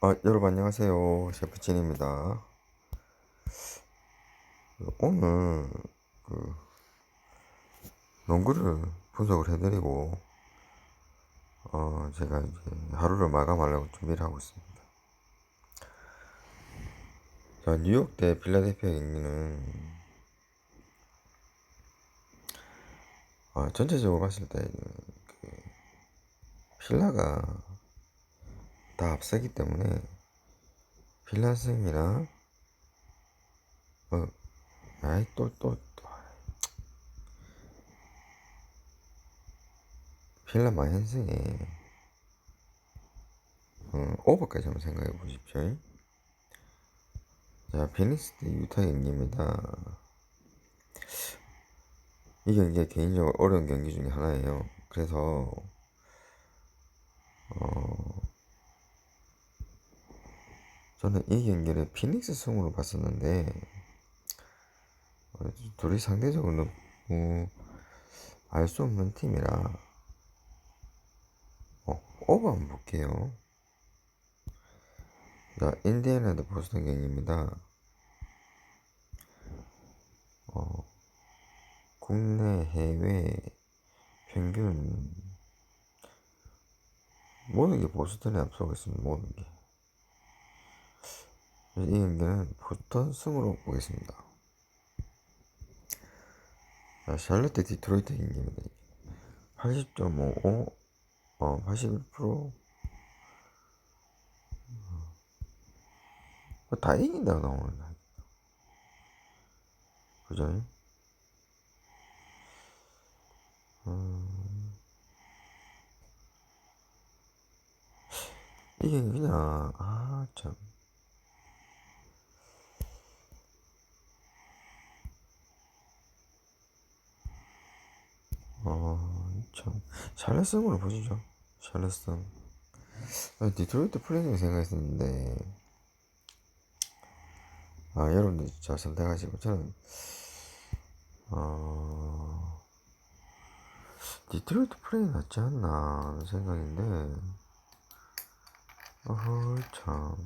아, 여러분 안녕하세요. 셰프 진입니다. 오늘 그 농구를 분석을 해드리고 어 제가 이제 하루를 마감하려고 준비를 하고 있습니다. 자, 뉴욕 대 필라델피아 경기는 아, 전체적으로 봤을 때 그, 필라가 다 앞서기 때문에 필라승이나 어 아이 또또 또 필라 마현승의 어, 오버까지 한번 생각해 보십시오. 자 피닉스 대 유타 경기입니다. 이 경기가 개인적으로 어려운 경기 중에 하나예요. 그래서 어 저는 이 경기를 피닉스 승으로 봤었는데 어, 둘이 상대적으로 너무 알 수 없는 팀이라 어, 오버 한번 볼게요. 자, 인디애나 대 보스턴 경기입니다. 어, 국내 해외 평균 모든 게 보스턴에 앞서고 있습니다. 모든 게. 이 경기는 보스턴 승으로 보겠습니다. 자, 샬롯 대 디트로이트 경기입니다. 80.55, 어, 81%. 어, 다 이긴다고 나오는데. 그죠? 이게 그냥, 아, 참. 어, 참. 샬럿성으로 보시죠. 샬럿성. 아, 디트로이트 플레이를 생각했었는데, 아, 여러분들 잘 선택하시고, 저는, 어, 디트로이트 플레이 낫지 않나 하는 생각인데, 어허, 참.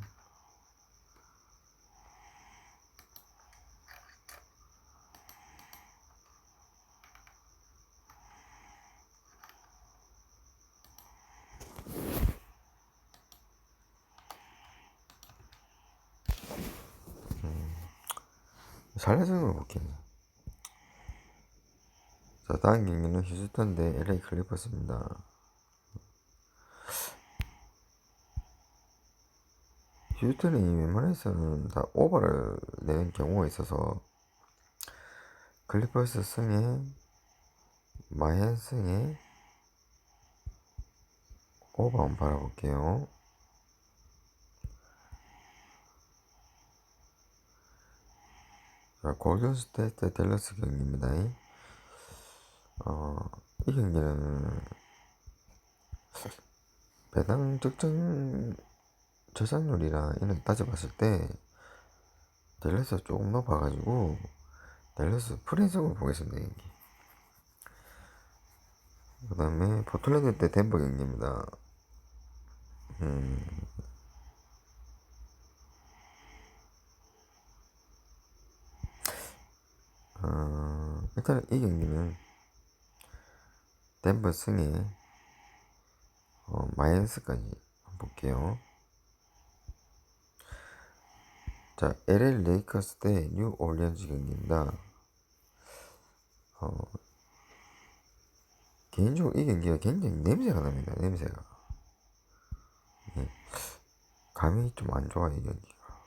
잘해서는 볼게요. 자, 다음 경기는 휴스턴 대 LA 클리퍼스입니다. 휴스턴이 웬만해서는 다 오버를 내는 경우가 있어서 클리퍼스 승에 마이언 승에 오버 한번 바라볼게요. 자, 골든스테이트 댈러스 경기입니다. 어, 이 경기는 배당 득점 저장률이랑 이런 따져봤을 때 댈러스가 조금 높아가지고 댈러스 프린성을 보겠습니다. 경기. 그 다음에 포틀랜드 때 덴버 경기입니다. 음, 어, 일단 이 경기는 덴버 승에 어, 마이너스까지 볼게요. 자, LA 레이커스 대 뉴 올리언즈 경기입니다. 어, 개인적으로 이 경기가 굉장히 냄새가 납니다. 냄새가. 예. 감이 좀 안 좋아, 이 경기가.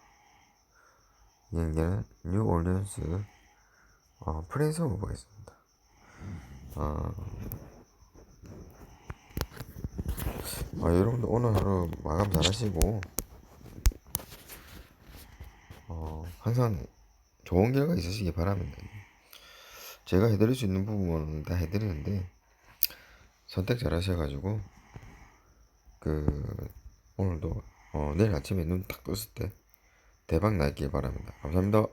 이 경기는 뉴 올리언스 어, 프랜스로 보겠습니다. 어, 아, 여러분들 오늘 하루 마감 잘 하시고, 어, 항상 좋은 결과 있으시기 바랍니다. 제가 해드릴 수 있는 부분은 다 해드리는데, 선택 잘 하셔가지고, 그, 오늘도, 어, 내일 아침에 눈 딱 떴을 때, 대박 나길 바랍니다. 감사합니다.